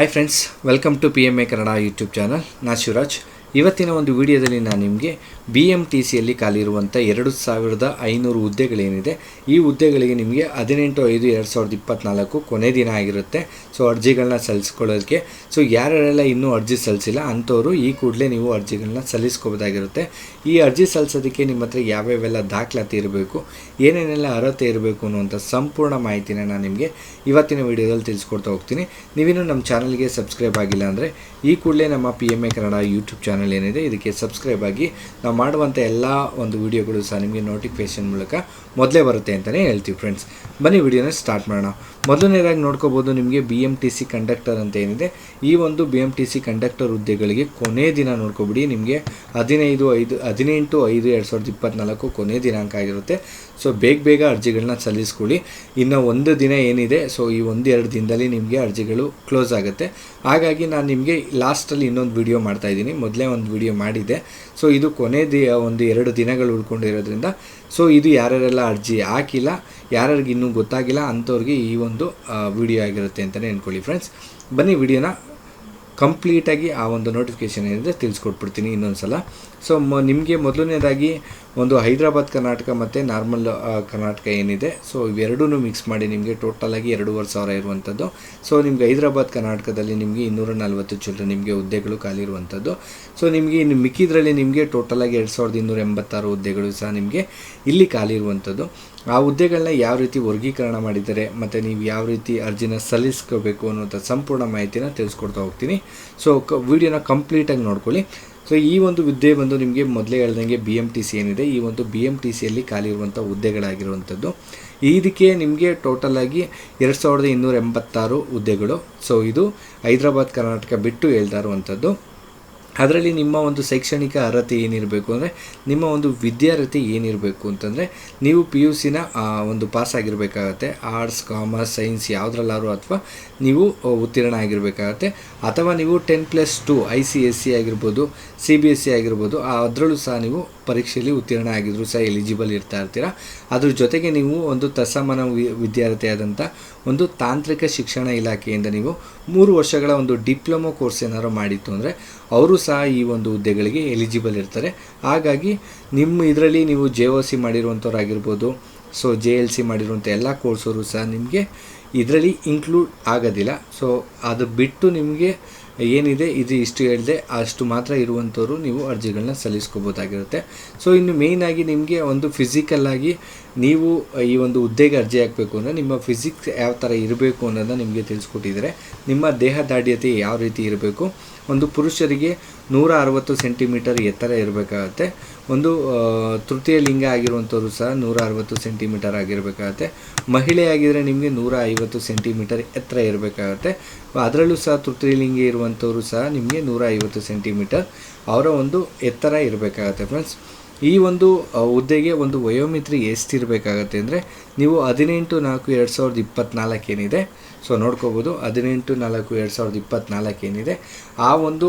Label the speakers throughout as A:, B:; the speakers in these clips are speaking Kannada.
A: Hi friends welcome to P M A Kannada YouTube channel ನಾ ಶಿವರಾಜ್ ಇವತ್ತಿನ ಒಂದು ವಿಡಿಯೋದಲ್ಲಿ ನಾನು ನಿಮಗೆ ಬಿ ಎಂ ಟಿ ಸಿಯಲ್ಲಿ ಖಾಲಿರುವಂಥ ಎರಡು ಸಾವಿರದ ಐನೂರು ಹುದ್ದೆಗಳೇನಿದೆ, ಈ ಹುದ್ದೆಗಳಿಗೆ ನಿಮಗೆ ಹದಿನೆಂಟು ಐದು ಎರಡು ಸಾವಿರದ ಇಪ್ಪತ್ತ್ನಾಲ್ಕು ಕೊನೆ ದಿನ ಆಗಿರುತ್ತೆ. ಸೊ ಅರ್ಜಿಗಳನ್ನ ಸಲ್ಲಿಸ್ಕೊಳ್ಳೋದಕ್ಕೆ ಸೊ ಯಾರ್ಯಾರೆಲ್ಲ ಇನ್ನೂ ಅರ್ಜಿ ಸಲ್ಲಿಸಿಲ್ಲ, ಅಂಥವರು ಈ ಕೂಡಲೇ ನೀವು ಅರ್ಜಿಗಳನ್ನ ಸಲ್ಲಿಸ್ಕೋಬೋದಾಗಿರುತ್ತೆ. ಈ ಅರ್ಜಿ ಸಲ್ಲಿಸೋದಕ್ಕೆ ನಿಮ್ಮ ಹತ್ರ ಯಾವ್ಯಾವೆಲ್ಲ ದಾಖಲಾತಿ ಇರಬೇಕು, ಏನೇನೆಲ್ಲ ಅರ್ಹತೆ ಇರಬೇಕು ಅನ್ನುವಂಥ ಸಂಪೂರ್ಣ ಮಾಹಿತಿನ ನಾನು ನಿಮಗೆ ಇವತ್ತಿನ ವಿಡಿಯೋದಲ್ಲಿ ತಿಳಿಸ್ಕೊಡ್ತಾ ಹೋಗ್ತೀನಿ. ನೀವಿನ್ನೂ ನಮ್ಮ ಚಾನಲ್ಗೆ ಸಬ್ಸ್ಕ್ರೈಬ್ ಆಗಿಲ್ಲ ಅಂದರೆ ಈ ಕೂಡಲೇ ನಮ್ಮ P M A Kannada YouTube channel ಏನಿದೆ, ಇದಕ್ಕೆ ಸಬ್ಸ್ಕ್ರೈಬ್ ಆಗಿ ನಾವು ಮಾಡುವಂಥ ಎಲ್ಲ ಒಂದು ವಿಡಿಯೋಗಳು ಸಹ ನಿಮಗೆ ನೋಟಿಫಿಕೇಷನ್ ಮೂಲಕ ಮೊದಲೇ ಬರುತ್ತೆ ಅಂತಲೇ ಹೇಳ್ತೀವಿ ಫ್ರೆಂಡ್ಸ್ ಬನ್ನಿ ವಿಡಿಯೋನ ಸ್ಟಾರ್ಟ್ ಮಾಡೋಣ. ಮೊದಲನೇದಾಗಿ ನೋಡ್ಕೋಬೋದು ನಿಮಗೆ B M T C conductor ಅಂತ ಏನಿದೆ. ಈ ಒಂದು B M T C conductor ಹುದ್ದೆಗಳಿಗೆ ಕೊನೆ ದಿನ ನೋಡ್ಕೊಬಿಡಿ. ನಿಮಗೆ ಹದಿನೈದು, ಐದು, ಹದಿನೆಂಟು, ಐದು, ಎರಡು ಸಾವಿರದ ಇಪ್ಪತ್ತ್ನಾಲ್ಕು ಕೊನೆ ದಿನಾಂಕ ಆಗಿರುತ್ತೆ. ಸೊ ಬೇಗ ಬೇಗ ಅರ್ಜಿಗಳನ್ನ ಸಲ್ಲಿಸ್ಕೊಳ್ಳಿ. ಇನ್ನು ಒಂದು ದಿನ ಏನಿದೆ ಸೊ ಈ ಒಂದು ಎರಡು ದಿನದಲ್ಲಿ ನಿಮಗೆ ಅರ್ಜಿಗಳು ಕ್ಲೋಸ್ ಆಗುತ್ತೆ. ಹಾಗಾಗಿ ನಾನು ನಿಮಗೆ ಲಾಸ್ಟಲ್ಲಿ ಇನ್ನೊಂದು ವಿಡಿಯೋ ಮಾಡ್ತಾಯಿದ್ದೀನಿ ಮೊದಲೇ ಒಂದು ವಿಡಿಯೋ ಮಾಡಿದೆ ಸೊ ಇದು ಕೊನೆ ದಿ, ಒಂದು ಎರಡು ದಿನಗಳು ಉಳ್ಕೊಂಡಿರೋದ್ರಿಂದ ಸೊ ಇದು ಯಾರ್ಯಾರೆಲ್ಲ ಅರ್ಜಿ ಹಾಕಿಲ್ಲ, ಯಾರ್ಯಾರಿಗೆ ಇನ್ನೂ ಗೊತ್ತಾಗಿಲ್ಲ ಅಂಥವ್ರಿಗೆ ಈ ಒಂದು ವಿಡಿಯೋ ಆಗಿರುತ್ತೆ ಅಂತಲೇ ಅಂದ್ಕೊಳ್ಳಿ ಫ್ರೆಂಡ್ಸ್ ಬನ್ನಿ ವಿಡಿಯೋನ ಕಂಪ್ಲೀಟಾಗಿ ಆ ಒಂದು ನೋಟಿಫಿಕೇಷನ್ ಏನಿದೆ ತಿಳಿಸ್ಕೊಟ್ಬಿಡ್ತೀನಿ ಇನ್ನೊಂದು ಸಲ ಸೊ ಮ, ನಿಮಗೆ ಮೊದಲನೇದಾಗಿ ಒಂದು ಹೈದರಾಬಾದ್ ಕರ್ನಾಟಕ ಮತ್ತು ನಾರ್ಮಲ್ ಕರ್ನಾಟಕ ಏನಿದೆ. ಸೊ ಇವೆರಡೂ ಮಿಕ್ಸ್ ಮಾಡಿ ನಿಮಗೆ ಟೋಟಲಾಗಿ ಎರಡೂವರೆ ಸಾವಿರ ಇರುವಂಥದ್ದು ಸೊ ನಿಮಗೆ ಹೈದರಾಬಾದ್ ಕರ್ನಾಟಕದಲ್ಲಿ ನಿಮಗೆ ಇನ್ನೂರ ನಲ್ವತ್ತು ಚಿಲ್ಲರೆ ನಿಮಗೆ ಹುದ್ದೆಗಳು ಖಾಲಿ ಇರುವಂಥದ್ದು ಸೊ ನಿಮಗೆ ಇನ್ನು ಮಿಕ್ಕಿದ್ರಲ್ಲಿ ನಿಮಗೆ ಟೋಟಲಾಗಿ ಎರಡು ಸಾವಿರದ ಇನ್ನೂರ ಎಂಬತ್ತಾರು ಹುದ್ದೆಗಳು ಸಹ ನಿಮಗೆ ಇಲ್ಲಿ ಖಾಲಿ ಇರುವಂಥದ್ದು ಆ ಹುದ್ದೆಗಳನ್ನ ಯಾವ ರೀತಿ ವರ್ಗೀಕರಣ ಮಾಡಿದ್ದಾರೆ ಮತ್ತು ನೀವು ಯಾವ ರೀತಿ ಅರ್ಜಿನ ಸಲ್ಲಿಸ್ಕೋಬೇಕು ಅನ್ನೋಂಥ ಸಂಪೂರ್ಣ ಮಾಹಿತಿನ ತಿಳಿಸ್ಕೊಡ್ತಾ ಹೋಗ್ತೀನಿ. ಸೊ ಕ ವಿಡಿಯೋನ ಕಂಪ್ಲೀಟಾಗಿ ನೋಡ್ಕೊಳ್ಳಿ. ಸೊ ಈ ಒಂದು ಹುದ್ದೆ ಬಂದು ನಿಮಗೆ ಮೊದಲೇ ಹೇಳ್ದಂಗೆ ಬಿ ಎಂ ಟಿ ಸಿ ಏನಿದೆ, ಈ ಒಂದು ಬಿ ಎಂ ಟಿ ಸಿಯಲ್ಲಿ ಖಾಲಿ ಇರುವಂಥ ಹುದ್ದೆಗಳಾಗಿರುವಂಥದ್ದು. ಇದಕ್ಕೆ ನಿಮಗೆ ಟೋಟಲಾಗಿ ಎರಡು ಸಾವಿರದ ಇನ್ನೂರ ಎಂಬತ್ತಾರು ಹುದ್ದೆಗಳು. ಸೊ ಇದು ಹೈದರಾಬಾದ್, ಕರ್ನಾಟಕ ಬಿಟ್ಟು ಹೇಳ್ತಾ ಇರುವಂಥದ್ದು. ಅದರಲ್ಲಿ ನಿಮ್ಮ ಒಂದು ಶೈಕ್ಷಣಿಕ ಅರ್ಹತೆ ಏನಿರಬೇಕು ಅಂದರೆ, ನಿಮ್ಮ ಒಂದು ವಿದ್ಯಾರ್ಹತೆ ಏನಿರಬೇಕು ಅಂತಂದರೆ, ನೀವು ಪಿ ಯು ಸಿನ ಒಂದು ಪಾಸ್ ಆಗಿರಬೇಕಾಗತ್ತೆ. ಆರ್ಟ್ಸ್ ಕಾಮರ್ಸ್ ಸೈನ್ಸ್ ಯಾವುದ್ರಲ್ಲಾದ್ರು ಅಥವಾ ನೀವು ಉತ್ತೀರ್ಣ ಆಗಿರಬೇಕಾಗತ್ತೆ. ಅಥವಾ ನೀವು ten plus two I C S C ಆಗಿರ್ಬೋದು ಸಿ ಬಿ ಎಸ್ ಸಿ ಆಗಿರ್ಬೋದು ಅದರಲ್ಲೂ ಸಹ ನೀವು ಪರೀಕ್ಷೆಯಲ್ಲಿ ಉತ್ತೀರ್ಣ ಆಗಿದ್ರು ಸಹ ಎಲಿಜಿಬಲ್ ಇರ್ತಾ ಇರ್ತೀರ? ಅದ್ರ ಜೊತೆಗೆ ನೀವು ಒಂದು ತಸಮನ ವಿದ್ಯಾರ್ಥಿ ಆದಂಥ ಒಂದು ತಾಂತ್ರಿಕ ಶಿಕ್ಷಣ ಇಲಾಖೆಯಿಂದ ನೀವು ಮೂರು ವರ್ಷಗಳ ಒಂದು ಡಿಪ್ಲೊಮೊ ಕೋರ್ಸ್ ಏನಾದ್ರು ಮಾಡಿತ್ತು ಅಂದರೆ ಅವರು ಸಹ ಈ ಒಂದು ಹುದ್ದೆಗಳಿಗೆ ಎಲಿಜಿಬಲ್ ಇರ್ತಾರೆ. ಹಾಗಾಗಿ ನಿಮ್ಮ ಇದರಲ್ಲಿ ನೀವು ಜೆ ಒ ಸಿ ಮಾಡಿರುವಂಥವ್ರಾಗಿರ್ಬೋದು ಸೊ ಜೆ ಎಲ್ ಸಿ ಮಾಡಿರುವಂಥ ಎಲ್ಲ ಕೋರ್ಸವರು ಸಹ ನಿಮಗೆ ಇದರಲ್ಲಿ ಇನ್ಕ್ಲೂಡ್ ಆಗೋದಿಲ್ಲ. ಸೊ ಅದು ಬಿಟ್ಟು ನಿಮಗೆ ಏನಿದೆ, ಇದು ಇಷ್ಟು ಹೇಳಿದೆ, ಅಷ್ಟು ಮಾತ್ರ ಇರುವಂಥವ್ರು ನೀವು ಅರ್ಜಿಗಳನ್ನ ಸಲ್ಲಿಸ್ಕೋಬೋದಾಗಿರುತ್ತೆ. ಸೊ ಇನ್ನು ಮೇಯ್ನಾಗಿ ನಿಮಗೆ ಒಂದು ಫಿಸಿಕಲ್ಲಾಗಿ ನೀವು ಈ ಒಂದು ಹುದ್ದೆಗೆ ಅರ್ಜಿ ಹಾಕಬೇಕು ಅಂದರೆ ನಿಮ್ಮ ಫಿಸಿಕ್ಸ್ ಯಾವ ಥರ ಇರಬೇಕು ಅನ್ನೋದನ್ನ ನಿಮಗೆ ತಿಳಿಸ್ಕೊಟ್ಟಿದ್ದಾರೆ. ನಿಮ್ಮ ದೇಹ ದಾಢ್ಯತೆ ಯಾವ ರೀತಿ ಇರಬೇಕು? ಒಂದು ಪುರುಷರಿಗೆ ನೂರ ಅರವತ್ತು ಸೆಂಟಿಮೀಟರ್ ಎತ್ತರ ಇರಬೇಕಾಗತ್ತೆ. ಒಂದು ತೃತೀಯ ಲಿಂಗ ಆಗಿರುವಂಥವ್ರು ಸಹ ನೂರ ಅರವತ್ತು ಸೆಂಟಿಮೀಟರ್ ಆಗಿರಬೇಕಾಗತ್ತೆ. ಮಹಿಳೆಯಾಗಿದ್ದರೆ ನಿಮಗೆ ನೂರ ಐವತ್ತು ಸೆಂಟಿಮೀಟರ್ ಎತ್ತರ ಇರಬೇಕಾಗತ್ತೆ. ಅದರಲ್ಲೂ ಸಹ ತೃತೀಯ ಲಿಂಗ ಇರುವಂಥವ್ರು ಸಹ ನಿಮಗೆ ನೂರ ಐವತ್ತು ಸೆಂಟಿಮೀಟರ್ ಅವರ ಒಂದು ಎತ್ತರ ಇರಬೇಕಾಗತ್ತೆ ಫ್ರೆಂಡ್ಸ್ ಈ ಒಂದು ಹುದ್ದೆಗೆ ಒಂದು ವಯೋಮಿತ್ರಿ ಎಷ್ಟಿರಬೇಕಾಗತ್ತೆ ಅಂದರೆ ನೀವು ಹದಿನೆಂಟು ನಾಲ್ಕು ಎರಡು ಸಾವಿರದ ಇಪ್ಪತ್ತ್ನಾಲ್ಕು ಏನಿದೆ ಸೊ ನೋಡ್ಕೋಬೋದು ಹದಿನೆಂಟು ನಾಲ್ಕು ಎರಡು ಸಾವಿರದ ಇಪ್ಪತ್ತ್ನಾಲ್ಕು ಏನಿದೆ ಆ ಒಂದು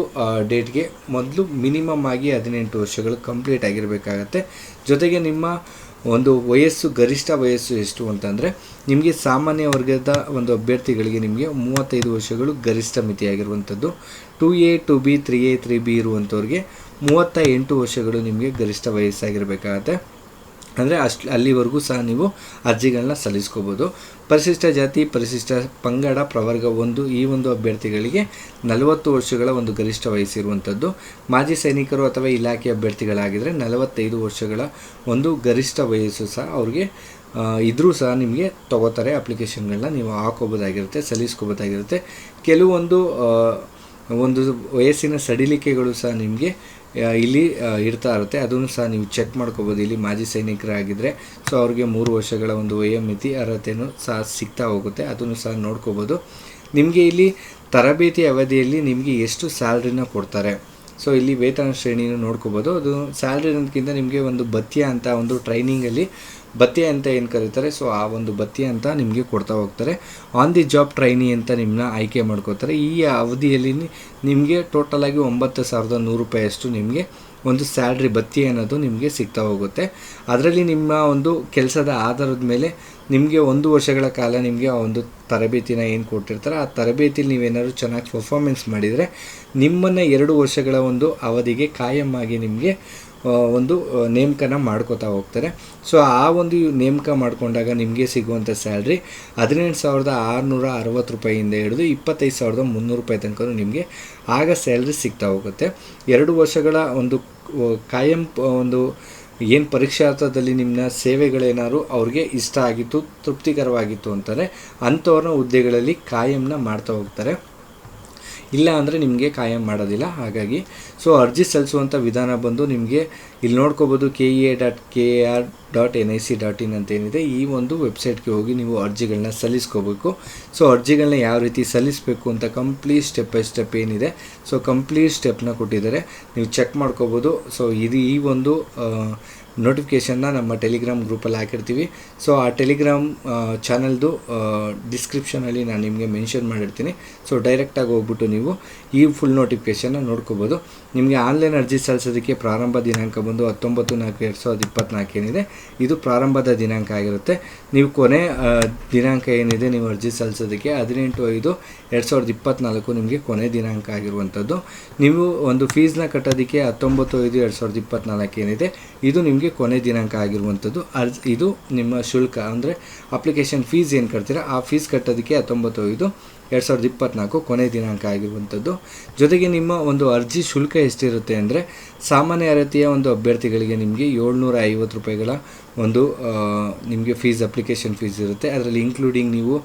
A: ಡೇಟ್ಗೆ ಮೊದಲು ಮಿನಿಮಮ್ ಆಗಿ ಹದಿನೆಂಟು ವರ್ಷಗಳು ಕಂಪ್ಲೀಟ್ ಆಗಿರಬೇಕಾಗತ್ತೆ. ಜೊತೆಗೆ ನಿಮ್ಮ ಒಂದು ವಯಸ್ಸು, ಗರಿಷ್ಠ ವಯಸ್ಸು ಎಷ್ಟು ಅಂತಂದರೆ ನಿಮಗೆ ಸಾಮಾನ್ಯ ವರ್ಗದ ಒಂದು ಅಭ್ಯರ್ಥಿಗಳಿಗೆ ನಿಮಗೆ ಮೂವತ್ತೈದು ವರ್ಷಗಳು ಗರಿಷ್ಠ ಮಿತಿಯಾಗಿರುವಂಥದ್ದು two A, two B, three A, three B ಇರುವಂಥವ್ರಿಗೆ ಮೂವತ್ತ ಎಂಟು ವರ್ಷಗಳು ನಿಮಗೆ ಗರಿಷ್ಠ ವಯಸ್ಸಾಗಿರಬೇಕಾಗತ್ತೆ. ಅಂದರೆ ಅಷ್ಟು ಅಲ್ಲಿವರೆಗೂ ಸಹ ನೀವು ಅರ್ಜಿಗಳನ್ನ ಸಲ್ಲಿಸ್ಕೋಬೋದು. ಪರಿಶಿಷ್ಟ ಜಾತಿ, ಪರಿಶಿಷ್ಟ ಪಂಗಡ, ಪ್ರವರ್ಗ ಒಂದು ಈ ಒಂದು ಅಭ್ಯರ್ಥಿಗಳಿಗೆ ನಲವತ್ತು ವರ್ಷಗಳ ಒಂದು ಗರಿಷ್ಠ ವಯಸ್ಸಿರುವಂಥದ್ದು. ಮಾಜಿ ಸೈನಿಕರು ಅಥವಾ ಇಲಾಖೆ ಅಭ್ಯರ್ಥಿಗಳಾಗಿದ್ದರೆ ನಲವತ್ತೈದು ವರ್ಷಗಳ ಒಂದು ಗರಿಷ್ಠ ವಯಸ್ಸು ಸಹ ಅವ್ರಿಗೆ ಇದ್ರೂ ಸಹ ನಿಮಗೆ ತೊಗೋತಾರೆ. ಅಪ್ಲಿಕೇಶನ್ಗಳನ್ನ ನೀವು ಹಾಕೋಬೋದಾಗಿರುತ್ತೆ ಸಲ್ಲಿಸ್ಕೋಬೋದಾಗಿರುತ್ತೆ ಕೆಲವೊಂದು ಒಂದು ವಯಸ್ಸಿನ ಸಡಿಲಿಕೆಗಳು ಸಹ ನಿಮಗೆ ಇಲ್ಲಿ ಇರ್ತಾ ಇರುತ್ತೆ. ಅದನ್ನು ಸಹ ನೀವು ಚೆಕ್ ಮಾಡ್ಕೋಬೋದು. ಇಲ್ಲಿ ಮಾಜಿ ಸೈನಿಕರಾಗಿದ್ದರೆ ಸೊ ಅವ್ರಿಗೆ ಮೂರು ವರ್ಷಗಳ ಒಂದು ವಯೋಮಿತಿ ಅರ್ಹತೆಯೂ ಸಹ ಸಿಗ್ತಾ ಹೋಗುತ್ತೆ. ಅದನ್ನು ಸಹ ನೋಡ್ಕೋಬೋದು. ನಿಮಗೆ ಇಲ್ಲಿ ತರಬೇತಿ ಅವಧಿಯಲ್ಲಿ ನಿಮಗೆ ಎಷ್ಟು ಸ್ಯಾಲ್ರಿನ ಕೊಡ್ತಾರೆ? ಸೊ ಇಲ್ಲಿ ವೇತನ ಶ್ರೇಣಿಯನ್ನು ನೋಡ್ಕೋಬೋದು. ಅದು ಸ್ಯಾಲ್ರಿ ಅನ್ನೋದಕ್ಕಿಂತ ನಿಮಗೆ ಒಂದು ಭತ್ಯ ಅಂತ ಒಂದು ಟ್ರೈನಿಂಗಲ್ಲಿ ಭತ್ಯೆ ಅಂತ ಏನು ಕರೀತಾರೆ? ಸೊ ಆ ಒಂದು ಭತ್ಯೆ ಅಂತ ನಿಮಗೆ ಕೊಡ್ತಾ ಹೋಗ್ತಾರೆ. ಆನ್ ದಿ ಜಾಬ್ ಟ್ರೈನಿ ಅಂತ ನಿಮ್ಮನ್ನ ಆಯ್ಕೆ ಮಾಡ್ಕೋತಾರೆ. ಈ ಅವಧಿಯಲ್ಲಿ ನಿಮಗೆ ಟೋಟಲಾಗಿ ಒಂಬತ್ತು ಸಾವಿರದ ನೂರು ರೂಪಾಯಿಯಷ್ಟು ನಿಮಗೆ ಒಂದು ಸ್ಯಾಲ್ರಿ, ಬತ್ತಿ ಅನ್ನೋದು ನಿಮಗೆ ಸಿಗ್ತಾ ಹೋಗುತ್ತೆ. ಅದರಲ್ಲಿ ನಿಮ್ಮ ಒಂದು ಕೆಲಸದ ಆಧಾರದ ಮೇಲೆ ನಿಮಗೆ ಒಂದು ವರ್ಷಗಳ ಕಾಲ ನಿಮಗೆ ಆ ಒಂದು ತರಬೇತಿನ ಏನು ಕೊಟ್ಟಿರ್ತಾರೆ ಆ ತರಬೇತಿಲಿ ನೀವೇನಾದ್ರು ಚೆನ್ನಾಗಿ ಪರ್ಫಾರ್ಮೆನ್ಸ್ ಮಾಡಿದರೆ ನಿಮ್ಮನ್ನು ಎರಡು ವರ್ಷಗಳ ಒಂದು ಅವಧಿಗೆ ಕಾಯಂ ಆಗಿ ನಿಮಗೆ ಒಂದು ನೇಮಕನ ಮಾಡ್ಕೋತಾ ಹೋಗ್ತಾರೆ. ಸೊ ಆ ಒಂದು ನೇಮಕ ಮಾಡಿಕೊಂಡಾಗ ನಿಮಗೆ ಸಿಗುವಂಥ ಸ್ಯಾಲ್ರಿ ಹದಿನೆಂಟು ಸಾವಿರದ ಆರುನೂರ ಅರವತ್ತು ರೂಪಾಯಿಯಿಂದ ಹಿಡಿದು ಇಪ್ಪತ್ತೈದು ಸಾವಿರದ ಮುನ್ನೂರು ರೂಪಾಯಿ ತನಕ ನಿಮಗೆ ಆಗ ಸ್ಯಾಲ್ರಿ ಸಿಗ್ತಾ ಹೋಗುತ್ತೆ. ಎರಡು ವರ್ಷಗಳ ಒಂದು ಕಾಯಂ ಒಂದು ಏನು ಪರೀಕ್ಷಾರ್ಥದಲ್ಲಿ ನಿಮ್ಮ ಸೇವೆಗಳೇನಾದ್ರು ಅವ್ರಿಗೆ ಇಷ್ಟ ಆಗಿತ್ತು, ತೃಪ್ತಿಕರವಾಗಿತ್ತು ಅಂತಾರೆ, ಅಂಥವ್ರನ್ನ ಹುದ್ದೆಗಳಲ್ಲಿ ಕಾಯಂನ ಮಾಡ್ತಾ ಹೋಗ್ತಾರೆ. ಇಲ್ಲ ಅಂದರೆ ನಿಮಗೆ ಕಾಯಂ ಮಾಡೋದಿಲ್ಲ. ಹಾಗಾಗಿ ಸೊ ಅರ್ಜಿ ಸಲ್ಲಿಸುವಂಥ ವಿಧಾನ ಬಂದು ನಿಮಗೆ ಇಲ್ಲಿ ನೋಡ್ಕೋಬೋದು K E A dot K R dot N I C dot in ಅಂತ ಏನಿದೆ. ಈ ಒಂದು ವೆಬ್ಸೈಟ್ಗೆ ಹೋಗಿ ನೀವು ಅರ್ಜಿಗಳನ್ನ ಸಲ್ಲಿಸ್ಕೋಬೇಕು. ಸೊ ಅರ್ಜಿಗಳನ್ನ ಯಾವ ರೀತಿ ಸಲ್ಲಿಸಬೇಕು ಅಂತ ಕಂಪ್ಲೀಟ್ ಸ್ಟೆಪ್ ಬೈ ಸ್ಟೆಪ್ ಏನಿದೆ. ಸೊ ಕಂಪ್ಲೀಟ್ ಸ್ಟೆಪ್ನ ಕೊಟ್ಟಿದ್ದಾರೆ. ನೀವು ಚೆಕ್ ಮಾಡ್ಕೋಬೋದು. ಸೊ ಇದು ಈ ಒಂದು ನೋಟಿಫಿಕೇಷನ್ನ ನಮ್ಮ ಟೆಲಿಗ್ರಾಮ್ ಗ್ರೂಪಲ್ಲಿ ಹಾಕಿರ್ತೀವಿ. ಸೊ ಆ ಟೆಲಿಗ್ರಾಮ್ ಚಾನಲ್ದು ಡಿಸ್ಕ್ರಿಪ್ಷನಲ್ಲಿ ನಾನು ನಿಮಗೆ ಮೆನ್ಷನ್ ಮಾಡಿರ್ತೀನಿ. ಸೊ ಡೈರೆಕ್ಟಾಗಿ ಹೋಗ್ಬಿಟ್ಟು ನೀವು ಈ ಫುಲ್ ನೋಟಿಫಿಕೇಷನ್ನ ನೋಡ್ಕೋಬೋದು. ನಿಮಗೆ ಆನ್ಲೈನ್ ಅರ್ಜಿ ಸಲ್ಲಿಸೋದಕ್ಕೆ ಪ್ರಾರಂಭ ದಿನಾಂಕ ಬಂದು ಹತ್ತೊಂಬತ್ತು ನಾಲ್ಕು ಎರಡು ಸಾವಿರದ ಇಪ್ಪತ್ತ್ನಾಲ್ಕು ಏನಿದೆ, ಇದು ಪ್ರಾರಂಭದ ದಿನಾಂಕ ಆಗಿರುತ್ತೆ. ನೀವು ಕೊನೆ ದಿನಾಂಕ ಏನಿದೆ, ನೀವು ಅರ್ಜಿ ಸಲ್ಲಿಸೋದಕ್ಕೆ ಹದಿನೆಂಟು ಐದು ಎರಡು ಸಾವಿರದ ಇಪ್ಪತ್ತ್ನಾಲ್ಕು ನಿಮಗೆ ಕೊನೆ ದಿನಾಂಕ ಆಗಿರುವಂಥದ್ದು. ನೀವು ಒಂದು ಫೀಸ್ನ ಕಟ್ಟೋದಕ್ಕೆ ಹತ್ತೊಂಬತ್ತು ಐದು ಎರಡು ಸಾವಿರದ ಇಪ್ಪತ್ತ್ನಾಲ್ಕು ಏನಿದೆ ಇದು ನಿಮಗೆ ಕೊನೆ ದಿನಾಂಕ ಆಗಿರುವಂಥದ್ದು. ಅರ್ಜ್, ಇದು ನಿಮ್ಮ ಶುಲ್ಕ, ಅಂದರೆ ಅಪ್ಲಿಕೇಶನ್ ಫೀಸ್ ಏನು ಕಟ್ತೀರಾ? ಆ ಫೀಸ್ ಕಟ್ಟೋದಕ್ಕೆ ಹತ್ತೊಂಬತ್ತು ಐದು ಎರಡು ಸಾವಿರದ ಇಪ್ಪತ್ತ್ನಾಲ್ಕು ಕೊನೆ ದಿನಾಂಕ ಆಗಿರುವಂಥದ್ದು. ಜೊತೆಗೆ ನಿಮ್ಮ ಒಂದು ಅರ್ಜಿ ಶುಲ್ಕ ಎಷ್ಟಿರುತ್ತೆ ಅಂದರೆ, ಸಾಮಾನ್ಯ ಅರ್ಹತೆಯ ಒಂದು ಅಭ್ಯರ್ಥಿಗಳಿಗೆ ನಿಮಗೆ ಏಳ್ನೂರ ಐವತ್ತು ರೂಪಾಯಿಗಳ ಒಂದು ನಿಮಗೆ ಫೀಸ್ ಅಪ್ಲಿಕೇಶನ್ ಫೀಸ್ ಇರುತ್ತೆ. ಅದರಲ್ಲಿ ಇನ್ಕ್ಲೂಡಿಂಗ್ ನೀವು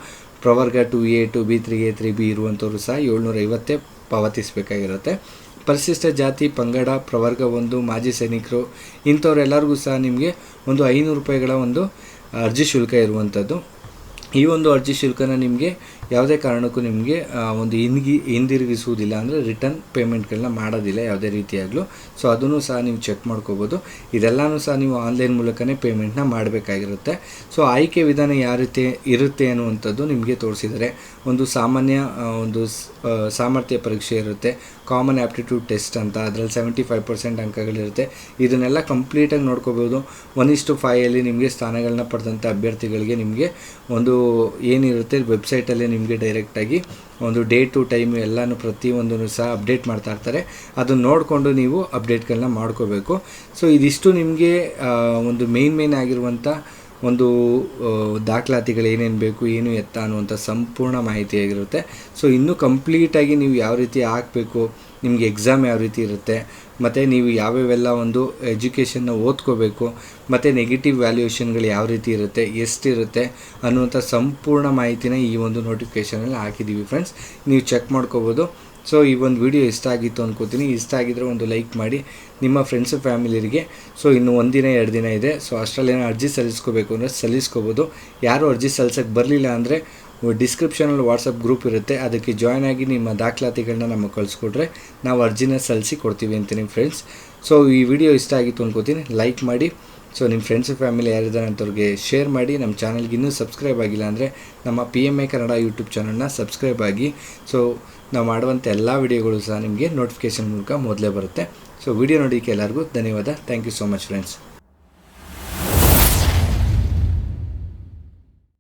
A: ಪ್ರವರ್ಗ two A two B three A three B ಇರುವಂಥವ್ರು ಸಹ ಏಳ್ನೂರ ಐವತ್ತೇ ಪಾವತಿಸಬೇಕಾಗಿರುತ್ತೆ. ಪರಿಶಿಷ್ಟ ಜಾತಿ ಪಂಗಡ ಪ್ರವರ್ಗ ಒಂದು ಮಾಜಿ ಸೈನಿಕರು, ಇಂಥವ್ರೆಲ್ಲರಿಗೂ ಸಹ ನಿಮಗೆ ಒಂದು ಐನೂರು ರೂಪಾಯಿಗಳ ಒಂದು ಅರ್ಜಿ ಶುಲ್ಕ ಇರುವಂಥದ್ದು. ಈ ಒಂದು ಅರ್ಜಿ ಶುಲ್ಕನ ನಿಮಗೆ ಯಾವುದೇ ಕಾರಣಕ್ಕೂ ನಿಮಗೆ ಒಂದು ಹಿಂದಿ ಹಿಂದಿರುಗಿಸುವುದಿಲ್ಲ ಅಂದರೆ ರಿಟರ್ನ್ ಪೇಮೆಂಟ್ಗಳನ್ನ ಮಾಡೋದಿಲ್ಲ ಯಾವುದೇ ರೀತಿಯಾಗಲೂ. ಸೊ ಅದನ್ನು ಸಹ ನೀವು ಚೆಕ್ ಮಾಡ್ಕೋಬೋದು. ಇದೆಲ್ಲನೂ ಸಹ ನೀವು ಆನ್ಲೈನ್ ಮೂಲಕನೇ ಪೇಮೆಂಟ್ನ ಮಾಡಬೇಕಾಗಿರುತ್ತೆ. ಸೊ ಆಯ್ಕೆ ವಿಧಾನ ಯಾವ ರೀತಿ ಇರುತ್ತೆ ಅನ್ನುವಂಥದ್ದು ನಿಮಗೆ ತೋರಿಸಿದರೆ ಒಂದು ಸಾಮಾನ್ಯ ಒಂದು ಸಾಮರ್ಥ್ಯ ಪರೀಕ್ಷೆ ಇರುತ್ತೆ. ಕಾಮನ್ ಆ್ಯಪ್ಟಿಟ್ಯೂಡ್ ಟೆಸ್ಟ್ ಅಂತ, ಅದರಲ್ಲಿ ಸೆವೆಂಟಿ ಫೈವ್ ಪರ್ಸೆಂಟ್ ಅಂಕಗಳಿರುತ್ತೆ. ಇದನ್ನೆಲ್ಲ ಕಂಪ್ಲೀಟಾಗಿ ನೋಡ್ಕೋಬೋದು. ಒನ್ ಇಷ್ಟು ಫೈಯಲ್ಲಿ ನಿಮಗೆ ಸ್ಥಾನಗಳನ್ನ ಪಡೆದಂಥ ಅಭ್ಯರ್ಥಿಗಳಿಗೆ ನಿಮಗೆ ಒಂದು ಏನಿರುತ್ತೆ ವೆಬ್ಸೈಟಲ್ಲಿ ನಿಮಗೆ ಡೈರೆಕ್ಟಾಗಿ ಒಂದು ಡೇ ಟು ಟೈಮ್ ಎಲ್ಲನೂ ಪ್ರತಿಯೊಂದನ್ನು ಸಹ ಅಪ್ಡೇಟ್ ಮಾಡ್ತಾ ಇರ್ತಾರೆ. ಅದನ್ನು ನೋಡಿಕೊಂಡು ನೀವು ಅಪ್ಡೇಟ್ಗಳನ್ನ ಮಾಡ್ಕೋಬೇಕು. ಸೊ ಇದಿಷ್ಟು ನಿಮಗೆ ಒಂದು ಮೇನ್ ಮೇನ್ ಆಗಿರುವಂಥ ಒಂದು ದಾಖಲಾತಿಗಳು ಏನೇನು ಬೇಕು, ಏನು ಎತ್ತ ಅನ್ನುವಂಥ ಸಂಪೂರ್ಣ ಮಾಹಿತಿಯಾಗಿರುತ್ತೆ ಸೊ ಇನ್ನೂ ಕಂಪ್ಲೀಟಾಗಿ ನೀವು ಯಾವ ರೀತಿ ಹಾಕಬೇಕು, ನಿಮಗೆ ಎಕ್ಸಾಮ್ ಯಾವ ರೀತಿ ಇರುತ್ತೆ ಮತ್ತು ನೀವು ಯಾವ್ಯಾವೆಲ್ಲ ಒಂದು ಎಜುಕೇಷನ್ನ ಓದ್ಕೋಬೇಕು, ಮತ್ತು ನೆಗೆಟಿವ್ ವ್ಯಾಲ್ಯೂಯೇಷನ್ಗಳು ಯಾವ ರೀತಿ ಇರುತ್ತೆ, ಎಷ್ಟಿರುತ್ತೆ ಅನ್ನುವಂಥ ಸಂಪೂರ್ಣ ಮಾಹಿತಿನ ಈ ಒಂದು ನೋಟಿಫಿಕೇಷನಲ್ಲಿ ಹಾಕಿದ್ದೀವಿ ಫ್ರೆಂಡ್ಸ್. ನೀವು ಚೆಕ್ ಮಾಡ್ಕೋಬೋದು. ಸೊ, ಈ ಒಂದು ವಿಡಿಯೋ ಇಷ್ಟ ಆಗಿತ್ತು ಅನ್ಕೋತೀನಿ. ಇಷ್ಟ ಆಗಿದ್ದರೆ ಒಂದು ಲೈಕ್ ಮಾಡಿ ನಿಮ್ಮ ಫ್ರೆಂಡ್ಸ್ ಫ್ಯಾಮಿಲಿಯರಿಗೆ. ಸೊ, ಇನ್ನು ಒಂದಿನ ಎರಡು ದಿನ ಇದೆ. ಸೊ ಅಷ್ಟರಲ್ಲಿ ಏನೋ ಅರ್ಜಿ ಸಲ್ಲಿಸ್ಕೋಬೇಕು ಅಂದರೆ ಸಲ್ಲಿಸ್ಕೋಬೋದು. ಯಾರು ಅರ್ಜಿ ಸಲ್ಲಿಸೋಕ್ಕೆ ಬರಲಿಲ್ಲ ಅಂದರೆ ಡಿಸ್ಕ್ರಿಪ್ಷನಲ್ಲಿ ವಾಟ್ಸಪ್ ಗ್ರೂಪ್ ಇರುತ್ತೆ. ಅದಕ್ಕೆ ಜಾಯ್ನ್ ಆಗಿ ನಿಮ್ಮ ದಾಖಲಾತಿಗಳನ್ನ ನಮಗೆ ಕಳಿಸ್ಕೊಟ್ರೆ ನಾವು ಅರ್ಜಿನ ಸಲ್ಲಿಸಿ ಕೊಡ್ತೀವಿ ಅಂತೀನಿ ಫ್ರೆಂಡ್ಸ್ ಸೊ ಈ ವಿಡಿಯೋ ಇಷ್ಟ ಆಗಿತ್ತು ಅನ್ಕೋತೀನಿ. ಲೈಕ್ ಮಾಡಿ. ಸೊ ನಿಮ್ಮ ಫ್ರೆಂಡ್ಸ್ ಫ್ಯಾಮಿಲಿ ಯಾರಿದ್ದಾರೆ ಅಂತವ್ರಿಗೆ ಶೇರ್ ಮಾಡಿ. ನಮ್ಮ ಚಾನಲ್ಗೆ ಇನ್ನೂ ಸಬ್ಸ್ಕ್ರೈಬ್ ಆಗಿಲ್ಲ ಅಂದರೆ ನಮ್ಮ P M A Kannada YouTube ಚಾನಲ್ನ ಸಬ್ಸ್ಕ್ರೈಬ್ ಆಗಿ. ಸೊ ನಾವು ಮಾಡುವಂಥ ಎಲ್ಲ ವಿಡಿಯೋಗಳು ಸಹ ನಿಮಗೆ ನೋಟಿಫಿಕೇಷನ್ ಮೂಲಕ ಮೊದಲೇ ಬರುತ್ತೆ. ಸೊ ವಿಡಿಯೋ ನೋಡೋಕ್ಕೆ ಎಲ್ಲರಿಗೂ ಧನ್ಯವಾದ. Thank you so much friends